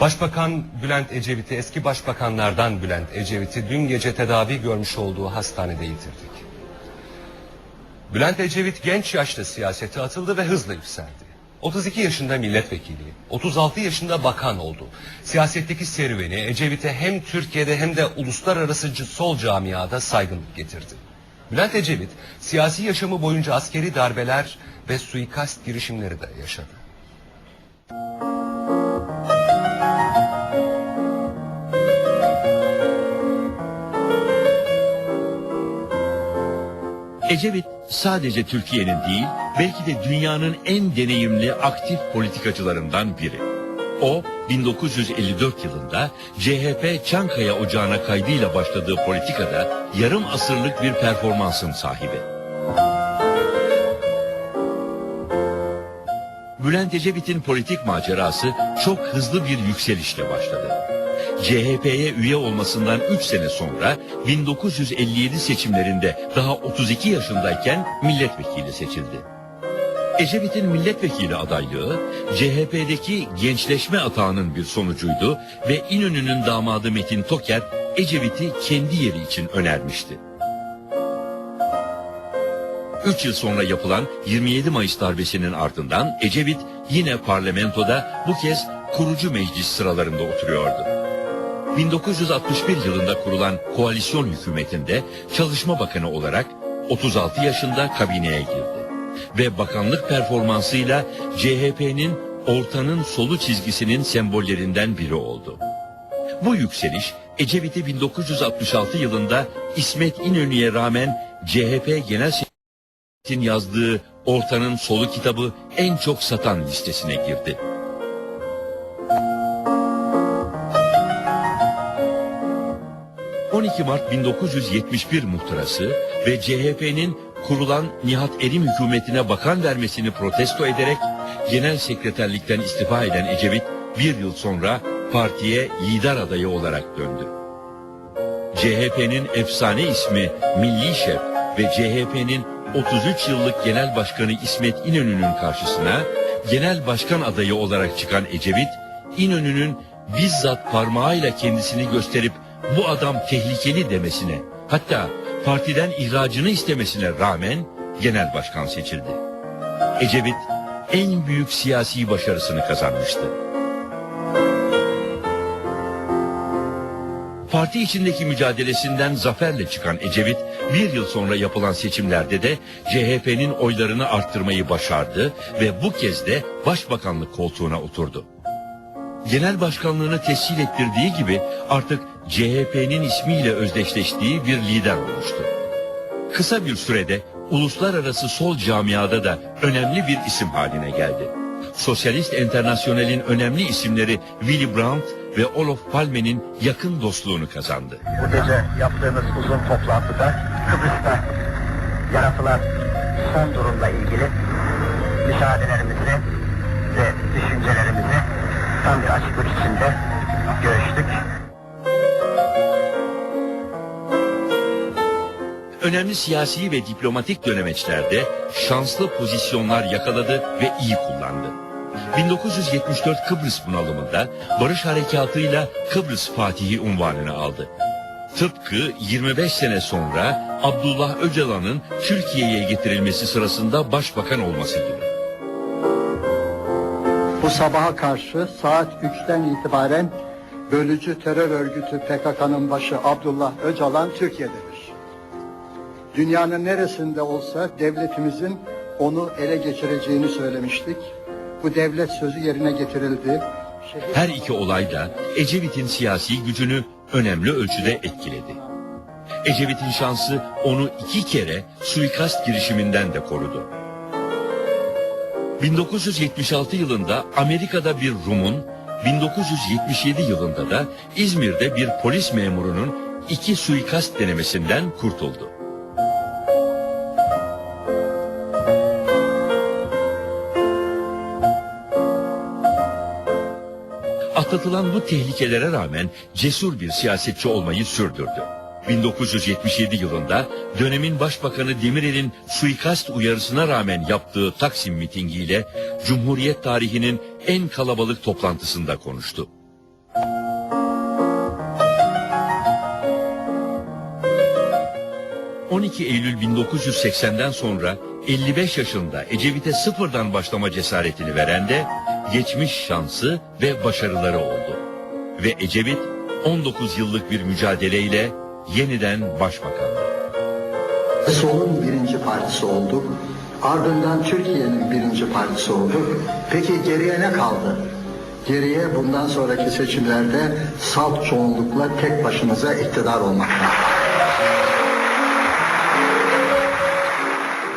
Başbakan Bülent Ecevit'i, eski başbakanlardan Bülent Ecevit'i dün gece tedavi görmüş olduğu hastanede yitirdik. Bülent Ecevit genç yaşta siyasete atıldı ve hızla yükseldi. 32 yaşında milletvekili, 36 yaşında bakan oldu. Siyasetteki serüveni Ecevit'e hem Türkiye'de hem de uluslararası sol camiada saygınlık getirdi. Bülent Ecevit siyasi yaşamı boyunca askeri darbeler ve suikast girişimleri de yaşadı. Ecevit sadece Türkiye'nin değil, belki de dünyanın en deneyimli aktif politikacılarından biri. O, 1954 yılında CHP Çankaya Ocağı'na kaydıyla başladığı politikada yarım asırlık bir performansın sahibi. Bülent Ecevit'in politik macerası çok hızlı bir yükselişle başladı. CHP'ye üye olmasından 3 sene sonra 1957 seçimlerinde daha 32 yaşındayken milletvekili seçildi. Ecevit'in milletvekili adaylığı CHP'deki gençleşme atağının bir sonucuydu ve İnönü'nün damadı Metin Toker Ecevit'i kendi yeri için önermişti. 3 yıl sonra yapılan 27 Mayıs darbesinin ardından Ecevit yine parlamentoda bu kez kurucu meclis sıralarında oturuyordu. 1961 yılında kurulan koalisyon hükümetinde Çalışma Bakanı olarak 36 yaşında kabineye girdi. Ve bakanlık performansıyla CHP'nin ortanın solu çizgisinin sembollerinden biri oldu. Bu yükseliş Ecevit'i 1966 yılında İsmet İnönü'ye rağmen CHP Genel Sekreterinin yazdığı Ortanın Solu kitabı en çok satan listesine girdi. 12 Mart 1971 muhtırası ve CHP'nin kurulan Nihat Erim hükümetine bakan vermesini protesto ederek genel sekreterlikten istifa eden Ecevit bir yıl sonra partiye lider adayı olarak döndü. CHP'nin efsane ismi Milli Şef ve CHP'nin 33 yıllık genel başkanı İsmet İnönü'nün karşısına genel başkan adayı olarak çıkan Ecevit, İnönü'nün bizzat parmağıyla kendisini gösterip bu adam tehlikeli demesine, hatta partiden ihracını istemesine rağmen genel başkan seçildi. Ecevit en büyük siyasi başarısını kazanmıştı. Parti içindeki mücadelesinden zaferle çıkan Ecevit, bir yıl sonra yapılan seçimlerde de CHP'nin oylarını arttırmayı başardı ve bu kez de başbakanlık koltuğuna oturdu. Genel başkanlığını tescil ettirdiği gibi artık CHP'nin ismiyle özdeşleştiği bir lider olmuştu. Kısa bir sürede uluslararası sol camiada da önemli bir isim haline geldi. Sosyalist Enternasyonel'in önemli isimleri Willy Brandt ve Olof Palme'nin yakın dostluğunu kazandı. Bu gece yaptığımız uzun toplantıda Kıbrıs'ta yaratılan son durumla ilgili müsaadelerimizi ve düşüncelerimizi tam bir açıklık içinde Önemli siyasi ve diplomatik dönemeçlerde şanslı pozisyonlar yakaladı ve iyi kullandı. 1974 Kıbrıs bunalımında Barış Harekatı'yla Kıbrıs Fatihi unvanını aldı. Tıpkı 25 sene sonra Abdullah Öcalan'ın Türkiye'ye getirilmesi sırasında başbakan olması gibi. Bu sabaha karşı saat 3'ten itibaren bölücü terör örgütü PKK'nın başı Abdullah Öcalan Türkiye'dedir. Dünyanın neresinde olsa devletimizin onu ele geçireceğini söylemiştik. Bu devlet sözü yerine getirildi. Her iki olay da Ecevit'in siyasi gücünü önemli ölçüde etkiledi. Ecevit'in şansı onu iki kere suikast girişiminden de korudu. 1976 yılında Amerika'da bir Rum'un, 1977 yılında da İzmir'de bir polis memurunun iki suikast denemesinden kurtuldu. Atlatılan bu tehlikelere rağmen cesur bir siyasetçi olmayı sürdürdü. 1977 yılında dönemin başbakanı Demirel'in suikast uyarısına rağmen yaptığı Taksim mitingiyle Cumhuriyet tarihinin en kalabalık toplantısında konuştu. ...12 Eylül 1980'den sonra 55 yaşında Ecevit'e sıfırdan başlama cesaretini veren de... ...geçmiş şansı ve başarıları oldu. Ve Ecevit 19 yıllık bir mücadeleyle yeniden başbakan. Solun birinci partisi olduk. Ardından Türkiye'nin birinci partisi olduk. Peki geriye ne kaldı? Geriye bundan sonraki seçimlerde salt çoğunlukla tek başınıza iktidar olmak var.